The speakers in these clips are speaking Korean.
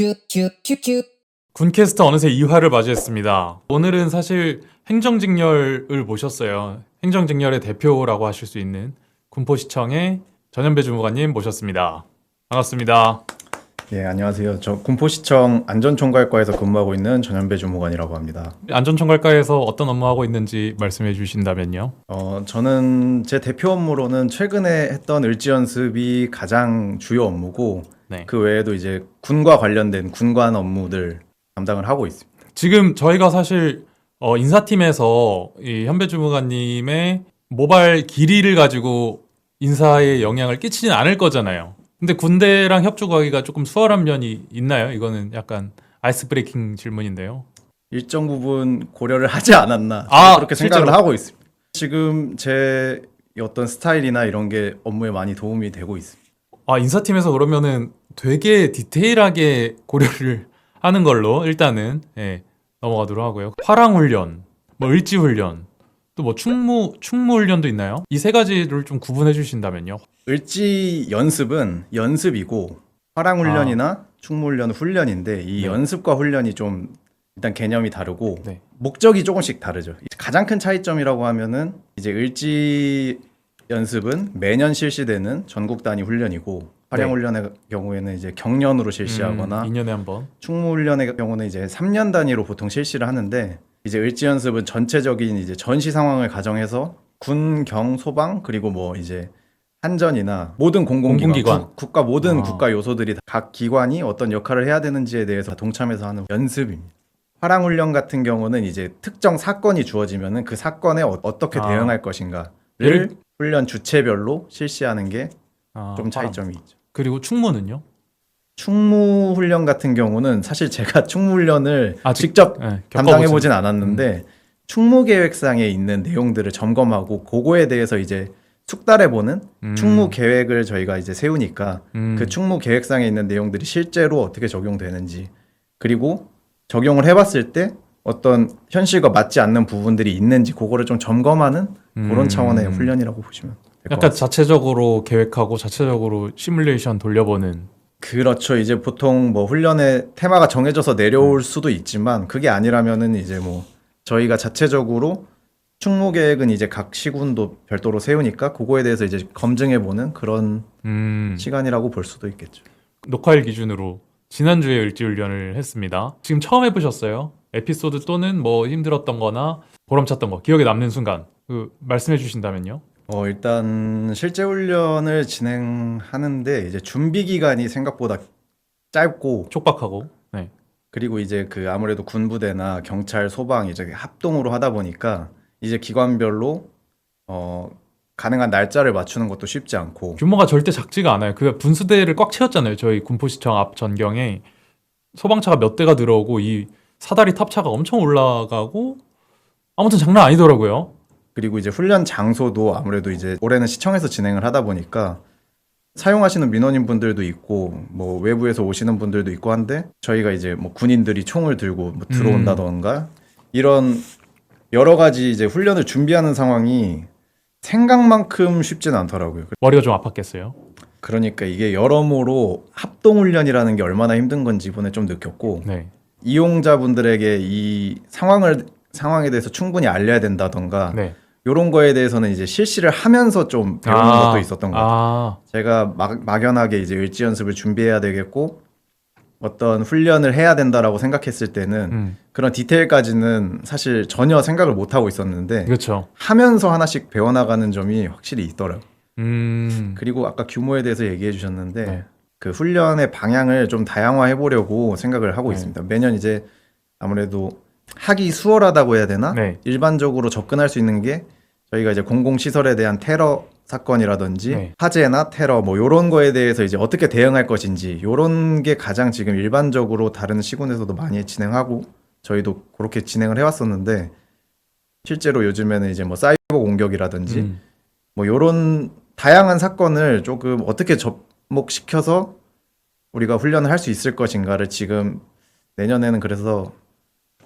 큐큐큐큐 군캐스트 어느새 2화를 맞이했습니다. 오늘은 사실 행정직렬을 모셨어요. 행정직렬의 대표라고 하실 수 있는 군포시청의 전현배 주무관님 모셨습니다. 반갑습니다. 예, 안녕하세요. 저 군포시청 안전총괄과에서 근무하고 있는 전현배 주무관이라고 합니다. 안전총괄과에서 어떤 업무하고 있는지 말씀해 주신다면요. 어, 저는 제 대표 업무로는 최근에 했던 을지 연습이 가장 주요 업무고 네. 그 외에도 이제 군과 관련된 군관 업무들 담당을 하고 있습니다. 지금 저희가 사실 어, 인사팀에서 이 현배 주무관님의 모발 길이를 가지고 인사에 영향을 끼치진 않을 거잖아요. 근데 군대랑 협조하기가 조금 수월한 면이 있나요? 이거는 약간 아이스 브레이킹 질문인데요. 일정 부분 고려를 하지 않았나 아, 그렇게 생각을 실제로? 하고 있습니다. 지금 제 어떤 스타일이나 이런 게 업무에 많이 도움이 되고 있습니다. 아, 인사팀에서 그러면은 되게 디테일하게 고려를 하는 걸로 일단은 예, 넘어가도록 하고요. 화랑 훈련, 뭐 을지 훈련, 또 뭐 충무 충무 훈련도 있나요? 이 세 가지를 좀 구분해 주신다면요. 을지 연습은 연습이고 화랑 훈련이나 충무 훈련은 훈련인데 이 네. 연습과 훈련이 좀 일단 개념이 다르고 네. 목적이 조금씩 다르죠. 가장 큰 차이점이라고 하면은 이제 을지 연습은 매년 실시되는 전국 단위 훈련이고 화량훈련의 경우에는 이제 경년으로 실시하거나 음, 2년에 한 번. 충무 훈련의 경우는 이제 3년 단위로 보통 실시를 하는데 이제 을지 연습은 전체적인 이제 전시 상황을 가정해서 군, 경, 소방 그리고 뭐 이제 한전이나 모든 공공기관, 공공기관. 국- 국가 모든 아. 국가 요소들이 다각 기관이 어떤 역할을 해야 되는지에 대해서 동참해서 하는 연습입니다. 화랑 훈련 같은 경우는 이제 특정 사건이 주어지면은 그 사건에 어, 떻게 아. 대응할 것인가를 예를- 훈련 주체별로 실시하는 게 좀 아, 차이점이 있죠. 그리고 충무는요? 충무 훈련 같은 경우는 사실 제가 충무 훈련을 아, 직- 직접 네, 담당해 보진 않았는데 충무 계획상에 있는 내용들을 점검하고 그거에 대해서 이제 숙달해 보는 음, 충무 계획을 저희가 이제 세우니까 음, 그 충무 계획상에 있는 내용들이 실제로 어떻게 적용되는지 그리고 적용을 해봤을 때 어떤 현실과 맞지 않는 부분들이 있는지 그거를 좀 점검하는 그런 음. 차원의 훈련이라고 보시면 될 것 약간 같습니다. 자체적으로 계획하고 자체적으로 시뮬레이션 돌려보는 그렇죠. 이제 보통 뭐 훈련의 테마가 정해져서 내려올 수도 있지만 그게 아니라면은 이제 뭐 저희가 자체적으로 충무 계획은 이제 각 시군도 별도로 세우니까 그거에 대해서 이제 검증해 보는 그런 음, 시간이라고 볼 수도 있겠죠. 녹화일 기준으로 지난주에 을지훈련을 했습니다. 지금 처음 해보셨어요? 에피소드 또는 뭐 힘들었던 거나 보람찼던 거, 기억에 남는 순간 그 말씀해 주신다면요? 어 일단 실제 훈련을 진행하는데 이제 준비 기간이 생각보다 짧고 촉박하고 네. 그리고 이제 그 아무래도 군부대나 경찰, 소방 이제 합동으로 하다 보니까 이제 기관별로 어 가능한 날짜를 맞추는 것도 쉽지 않고 규모가 절대 작지가 않아요. 그 분수대를 꽉 채웠잖아요. 저희 군포시청 앞 전경에 소방차가 몇 대가 들어오고 이 사다리 탑차가 엄청 올라가고 아무튼 장난 아니더라고요. 그리고 이제 훈련 장소도 아무래도 이제 올해는 시청에서 진행을 하다 보니까 사용하시는 민원인 분들도 있고 뭐 외부에서 오시는 분들도 있고 한데 저희가 이제 뭐 군인들이 총을 들고 뭐 들어온다던가 이런 여러 가지 이제 훈련을 준비하는 상황이 생각만큼 쉽지는 않더라고요. 머리가 좀 아팠겠어요. 그러니까 이게 여러모로 합동 훈련이라는 게 얼마나 힘든 건지 이번에 좀 느꼈고 네. 이용자분들에게 이 상황을 상황에 대해서 충분히 알려야 된다던가 네. 이런 거에 대해서는 이제 실시를 하면서 좀 배우는 것도 있었던 것 같아요. 아, 제가 막, 막연하게 이제 일지 연습을 준비해야 되겠고 어떤 훈련을 해야 된다라고 생각했을 때는 음, 그런 디테일까지는 사실 전혀 생각을 못 하고 있었는데 그렇죠. 하면서 하나씩 배워나가는 점이 확실히 있더라고요. 음, 그리고 아까 규모에 대해서 얘기해 주셨는데 네. 그 훈련의 방향을 좀 다양화해 보려고 생각을 하고 네. 있습니다. 매년 이제 아무래도 하기 수월하다고 해야 되나? 네. 일반적으로 접근할 수 있는 게 저희가 이제 공공시설에 대한 테러 사건이라든지 네. 화재나 테러 뭐 요런 거에 대해서 이제 어떻게 대응할 것인지 요런 게 가장 지금 일반적으로 다른 시군에서도 많이 진행하고 저희도 그렇게 진행을 해왔었는데 실제로 요즘에는 이제 뭐 사이버 공격이라든지 음, 뭐 요런 다양한 사건을 조금 어떻게 접 목시켜서 우리가 훈련을 할 수 있을 것인가를 지금 내년에는 그래서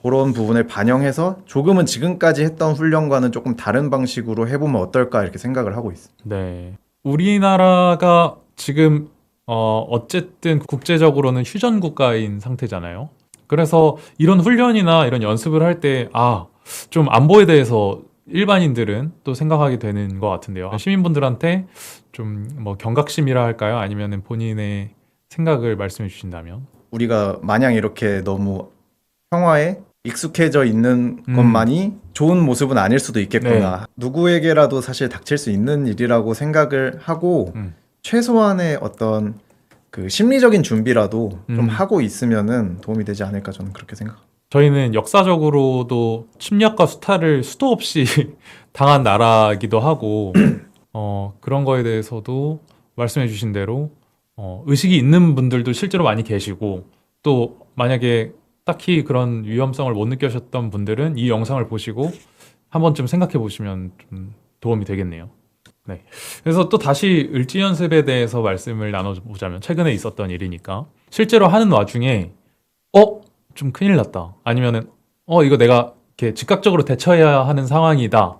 그런 부분을 반영해서 조금은 지금까지 했던 훈련과는 조금 다른 방식으로 해보면 어떨까 이렇게 생각을 하고 있습니다. 네. 우리나라가 지금 어, 어쨌든 국제적으로는 휴전 국가인 상태잖아요. 그래서 이런 훈련이나 이런 연습을 할 때, 아, 좀 안보에 대해서 일반인들은 또 생각하게 되는 것 같은데요. 시민분들한테 좀 뭐 경각심이라 할까요? 아니면 본인의 생각을 말씀해 주신다면. 우리가 마냥 이렇게 너무 평화에 익숙해져 있는 음. 것만이 좋은 모습은 아닐 수도 있겠구나. 네. 누구에게라도 사실 닥칠 수 있는 일이라고 생각을 하고 음. 최소한의 어떤 그 심리적인 준비라도 음. 좀 하고 있으면은 도움이 되지 않을까 저는 그렇게 생각합니다. 저희는 역사적으로도 침략과 수탈을 수도 없이 당한 나라이기도 하고 어, 그런 거에 대해서도 말씀해 주신 대로 어, 의식이 있는 분들도 실제로 많이 계시고 또 만약에 딱히 그런 위험성을 못 느끼셨던 분들은 이 영상을 보시고 한 번쯤 생각해 보시면 좀 도움이 되겠네요. 네. 그래서 또 다시 을지 연습에 대해서 말씀을 나눠보자면 최근에 있었던 일이니까 실제로 하는 와중에 어? 좀 큰일 났다. 아니면은 어 이거 내가 이렇게 즉각적으로 대처해야 하는 상황이다.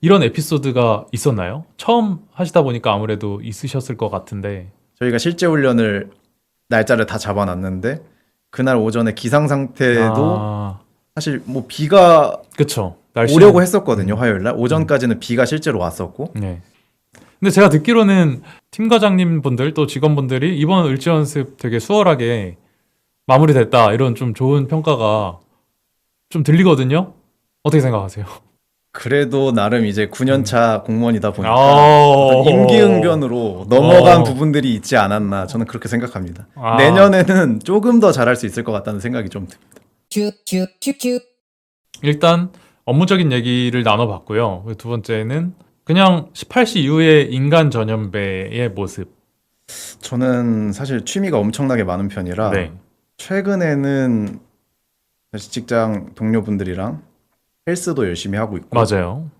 이런 에피소드가 있었나요? 처음 하시다 보니까 아무래도 있으셨을 것 같은데. 저희가 실제 훈련을 날짜를 다 잡아놨는데 그날 오전에 기상 상태도 아, 사실 뭐 비가 그쵸. 날씨 오려고 했었거든요 화요일 날 오전까지는 비가 실제로 왔었고 네. 근데 제가 듣기로는 팀 과장님 분들 또 직원분들이 이번 을지 연습 되게 수월하게 마무리됐다 이런 좀 좋은 평가가 좀 들리거든요. 어떻게 생각하세요? 그래도 나름 이제 9년차 공무원이다 보니까 아, 임기응변으로 넘어간 어. 부분들이 있지 않았나 저는 그렇게 생각합니다. 아. 내년에는 조금 더 잘할 수 있을 것 같다는 생각이 좀 듭니다. 일단 업무적인 얘기를 나눠봤고요. 두 번째는 그냥 18시 이후의 인간 전염배의 모습. 저는 사실 취미가 엄청나게 많은 편이라 네. 최근에는 사실 직장 동료분들이랑 헬스도 열심히 하고 있고 맞아요.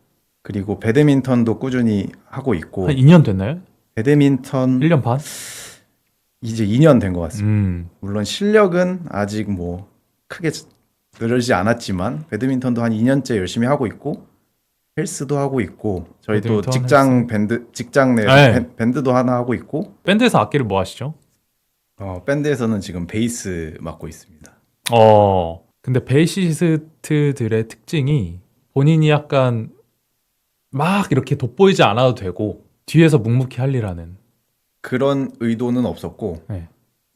그리고 배드민턴도 꾸준히 하고 있고 한 2년 됐나요? 배드민턴 1년 반? 이제 2년 된 것 같습니다. 음. 물론 실력은 아직 뭐 크게 늘지 않았지만 배드민턴도 한 2년째 열심히 하고 있고 헬스도 하고 있고 저희 또 배드민턴, 직장 밴드 직장 내 네. 밴- 밴드도 하나 하고 있고 밴드에서 악기를 뭐 하시죠? 어, 밴드에서는 지금 베이스 맡고 있습니다. 어. 근데 베이시스트들의 특징이 본인이 약간 막 이렇게 돋보이지 않아도 되고 뒤에서 묵묵히 할 일하는 그런 의도는 없었고 네.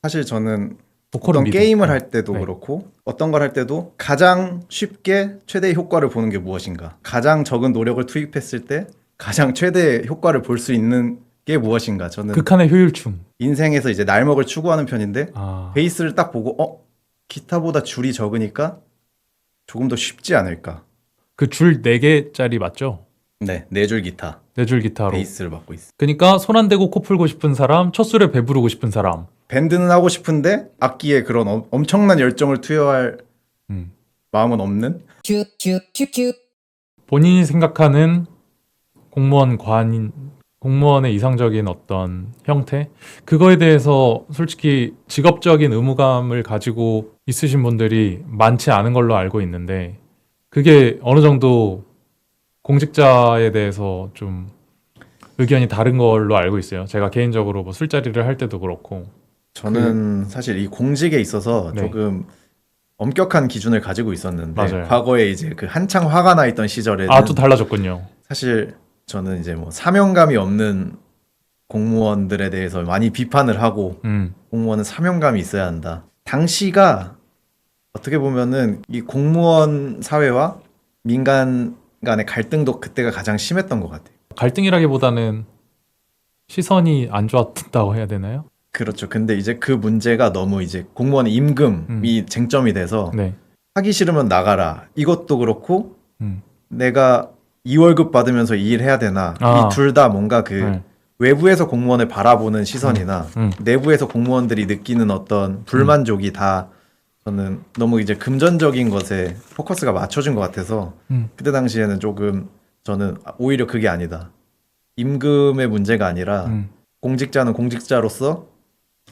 사실 저는 보컬은 어떤 믿음. 게임을 할 때도 네. 그렇고 어떤 걸 할 때도 가장 쉽게 최대의 효과를 보는 게 무엇인가 가장 적은 노력을 투입했을 때 가장 최대의 효과를 볼 수 있는 게 무엇인가 저는 극한의 효율충. 인생에서 이제 날먹을 추구하는 편인데 아. 베이스를 딱 보고 어 기타보다 줄이 적으니까 조금 더 쉽지 않을까 그 줄 4개짜리 맞죠? 네네 줄 기타 네줄 기타로. 베이스를 맡고 있어 그러니까 손 안 대고 코 풀고 싶은 사람, 첫 술에 배부르고 싶은 사람. 밴드는 하고 싶은데 악기에 그런 엄- 엄청난 열정을 투여할 음. 마음은 없는. 본인이 생각하는 공무원 관인 공무원의 이상적인 어떤 형태 그거에 대해서 솔직히 직업적인 의무감을 가지고 있으신 분들이 많지 않은 걸로 알고 있는데 그게 어느 정도 공직자에 대해서 좀 의견이 다른 걸로 알고 있어요. 제가 개인적으로 뭐 술자리를 할 때도 그렇고 저는 사실 이 공직에 있어서 네. 조금 엄격한 기준을 가지고 있었는데 맞아요. 과거에 이제 그 한창 화가 나 있던 시절에는 아또 달라졌군요. 사실 저는 이제 뭐 사명감이 없는 공무원들에 대해서 많이 비판을 하고 음, 공무원은 사명감이 있어야 한다. 당시가 어떻게 보면은 이 공무원 사회와 민간 간의 갈등도 그때가 가장 심했던 것 같아요. 갈등이라기보다는 시선이 안 좋았다고 해야 되나요? 그렇죠. 근데 이제 그 문제가 너무 이제 공무원의 임금이 쟁점이 돼서 네. 하기 싫으면 나가라. 이것도 그렇고 음. 내가 2월급 받으면서 이 일 해야 되나. 아. 이 둘 다 뭔가 그 네. 외부에서 공무원을 바라보는 시선이나 음. 내부에서 공무원들이 느끼는 어떤 불만족이 다 저는 너무 이제 금전적인 것에 포커스가 맞춰진 것 같아서 음. 그때 당시에는 조금 저는 오히려 그게 아니다. 임금의 문제가 아니라 음. 공직자는 공직자로서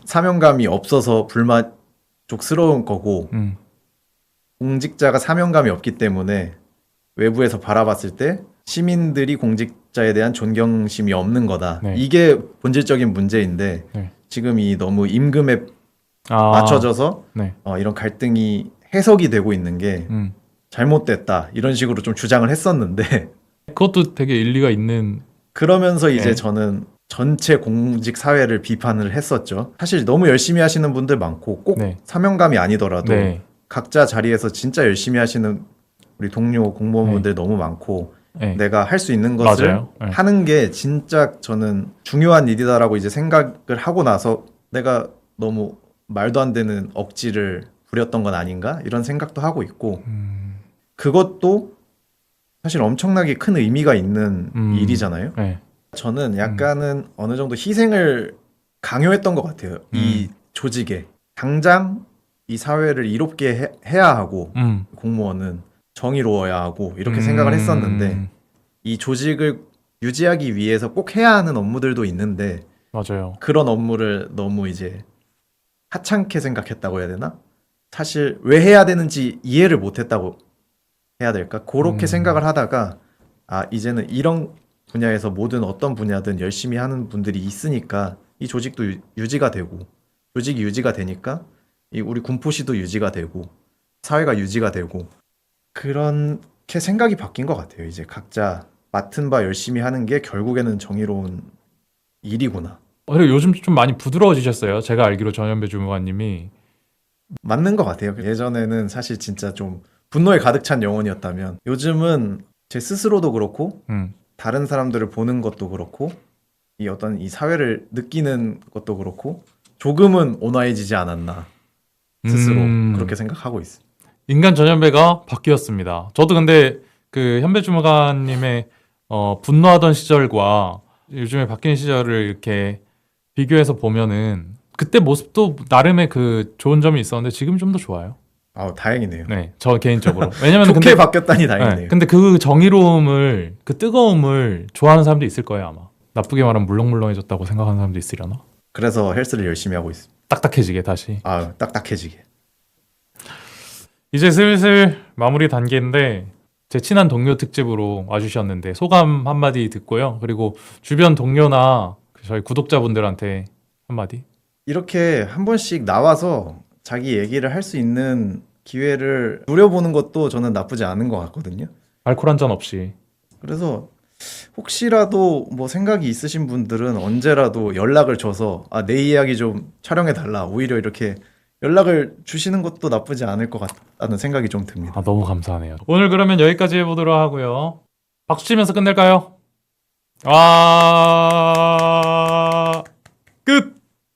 사명감이 없어서 불만족스러운 거고 음. 공직자가 사명감이 없기 때문에 외부에서 바라봤을 때 시민들이 공직 각자에 대한 존경심이 없는 거다. 네. 이게 본질적인 문제인데 네. 지금 이 너무 임금에 아, 맞춰져서 네. 어, 이런 갈등이 해석이 되고 있는 게 음. 잘못됐다 이런 식으로 좀 주장을 했었는데 그것도 되게 일리가 있는 그러면서 이제 네. 저는 전체 공직 사회를 비판을 했었죠. 사실 너무 열심히 하시는 분들 많고 꼭 네. 사명감이 아니더라도 네. 각자 자리에서 진짜 열심히 하시는 우리 동료 공무원분들 너무 많고 네. 내가 할 수 있는 것을 맞아요. 네. 하는 게 진짜 저는 중요한 일이다라고 이제 생각을 하고 나서 내가 너무 말도 안 되는 억지를 부렸던 건 아닌가 이런 생각도 하고 있고 음, 그것도 사실 엄청나게 큰 의미가 있는 음. 일이잖아요. 네. 저는 약간은 어느 정도 희생을 강요했던 것 같아요. 이 음. 조직에 당장 이 사회를 이롭게 해, 해야 하고 음. 공무원은 정의로워야 하고 이렇게 생각을 음. 했었는데 이 조직을 유지하기 위해서 꼭 해야 하는 업무들도 있는데 맞아요. 그런 업무를 너무 이제 하찮게 생각했다고 해야 되나? 사실 왜 해야 되는지 이해를 못했다고 해야 될까? 그렇게 음. 생각을 하다가 아 이제는 이런 분야에서 모든 어떤 분야든 열심히 하는 분들이 있으니까 이 조직도 유, 유지가 되고 조직이 유지가 되니까 이 우리 군포시도 유지가 되고 사회가 유지가 되고 그렇게 생각이 바뀐 것 같아요. 이제 각자 맡은 바 열심히 하는 게 결국에는 정의로운 일이구나. 어, 그리고 요즘 좀 많이 부드러워지셨어요. 제가 알기로 전현배 주무관님이 맞는 것 같아요. 예전에는 사실 진짜 좀 분노에 가득 찬 영혼이었다면 요즘은 제 스스로도 그렇고 음, 다른 사람들을 보는 것도 그렇고 이 어떤 이 사회를 느끼는 것도 그렇고 조금은 온화해지지 않았나 스스로 음, 그렇게 생각하고 있어요. 인간 전현배가 바뀌었습니다. 저도 근데 그 현배 주무관님의 어, 분노하던 시절과 요즘에 바뀐 시절을 이렇게 비교해서 보면은 그때 모습도 나름의 그 좋은 점이 있었는데 지금 좀 더 좋아요. 아 다행이네요. 네, 저 개인적으로. 왜냐면 좋게 근데 바뀌었다니 네, 다행이네요. 근데 그 정의로움을 그 뜨거움을 좋아하는 사람도 있을 거예요 아마. 나쁘게 말하면 물렁물렁해졌다고 생각하는 사람도 있으려나? 그래서 헬스를 열심히 하고 있습니다. 딱딱해지게 다시. 아 딱딱해지게. 이제 슬슬 마무리 단계인데 제 친한 동료 특집으로 와주셨는데 소감 한마디 듣고요. 그리고 주변 동료나 저희 구독자분들한테 한마디. 이렇게 한 번씩 나와서 자기 얘기를 할 수 있는 기회를 누려보는 것도 저는 나쁘지 않은 것 같거든요. 알코올 한 잔 없이. 그래서 혹시라도 뭐 생각이 있으신 분들은 언제라도 연락을 줘서 아, 내 이야기 좀 촬영해 달라. 오히려 이렇게 연락을 주시는 것도 나쁘지 않을 것 같다는 생각이 좀 듭니다. 아 너무 감사하네요. 오늘 그러면 여기까지 해보도록 하고요. 박수 치면서 끝낼까요? 아.